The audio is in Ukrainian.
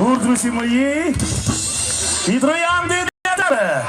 Ну, Урдрусі мої і троянди для тебе!